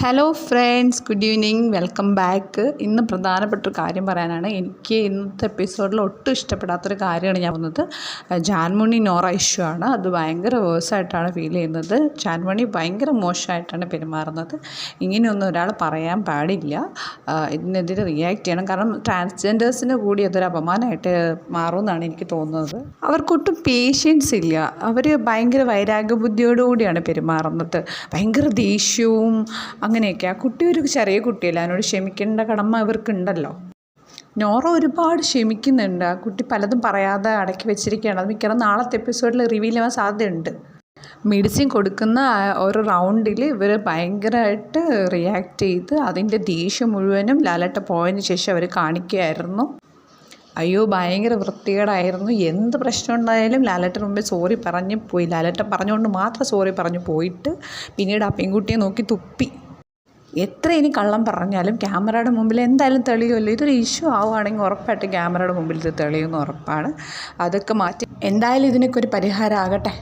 Hello friends good evening welcome back ഇന്ന് പ്രധാനപ്പെട്ട ഒരു കാര്യം പറയാനാണ്. എനിക്ക് ഇന്നത്തെ എപ്പിസോഡിൽ ഒട്ടും ഇഷ്ടപ്പെടാത്തൊരു കാര്യമാണ് ഞാൻ വന്നത് ജാൻമണി നോറ ഇഷ്യൂ ആണ്. അത് ഭയങ്കര വേഴ്സായിട്ടാണ് ഫീൽ ചെയ്യുന്നത്. ജാൻമണി ഭയങ്കര മോശമായിട്ടാണ് പെരുമാറുന്നത്. ഇങ്ങനെയൊന്നും ഒരാൾ പറയാൻ പാടില്ല. ഇതിനെതിരെ റിയാക്ട് ചെയ്യണം. കാരണം ട്രാൻസ്ജെൻഡേഴ്സിന് കൂടി അതൊരു അപമാനമായിട്ട് മാറുമെന്നാണ് എനിക്ക് തോന്നുന്നത്. അവർക്കൊട്ടും പേഷ്യൻസ് ഇല്ല. അവർ ഭയങ്കര വൈരാഗ്യബുദ്ധിയോടുകൂടിയാണ് പെരുമാറുന്നത്. ഭയങ്കര ദേഷ്യവും അങ്ങനെയൊക്കെ. ആ കുട്ടി ഒരു ചെറിയ കുട്ടിയല്ല അതിനോട് ക്ഷമിക്കേണ്ട കടമ ഇവർക്കുണ്ടല്ലോ. നോറ ഒരുപാട് ക്ഷമിക്കുന്നുണ്ട്. ആ കുട്ടി പലതും പറയാതെ അടക്കി വെച്ചിരിക്കുകയാണ്. അത് മിക്കവാറും നാളത്തെ എപ്പിസോഡിൽ റിവീൽ ചെയ്യാൻ സാധ്യതയുണ്ട്. മെഡിസിൻ കൊടുക്കുന്ന ഒരു റൗണ്ടിൽ ഇവർ ഭയങ്കരമായിട്ട് റിയാക്ട് ചെയ്ത് അതിന്റെ ദേഷ്യം മുഴുവനും ലാലട്ട പോയതിന് ശേഷം അവർ കാണിക്കുകയായിരുന്നു. അയ്യോ ഭയങ്കര വൃത്തികേടായിരുന്നു. എന്ത് പ്രശ്നം ഉണ്ടായാലും ലാലട്ട മുമ്പേ സോറി പറഞ്ഞ് പോയി. ലാലട്ടൻ പറഞ്ഞുകൊണ്ട് മാത്രം സോറി പറഞ്ഞു പോയിട്ട് പിന്നീട് ആ പെൺകുട്ടിയെ നോക്കി തുപ്പി. എത്ര ഇനി കള്ളം പറഞ്ഞാലും ക്യാമറയുടെ മുമ്പിൽ എന്തായാലും തെളിയുമല്ലോ. ഇതൊരു ഇഷ്യൂ ആവുകയാണെങ്കിൽ ഉറപ്പായിട്ട് ക്യാമറയുടെ മുമ്പിൽ ഇത് തെളിയുമെന്ന് ഉറപ്പാണ്. അതൊക്കെ മാറ്റി എന്തായാലും ഇതിനൊക്കെ ഒരു പരിഹാരം ആകട്ടെ.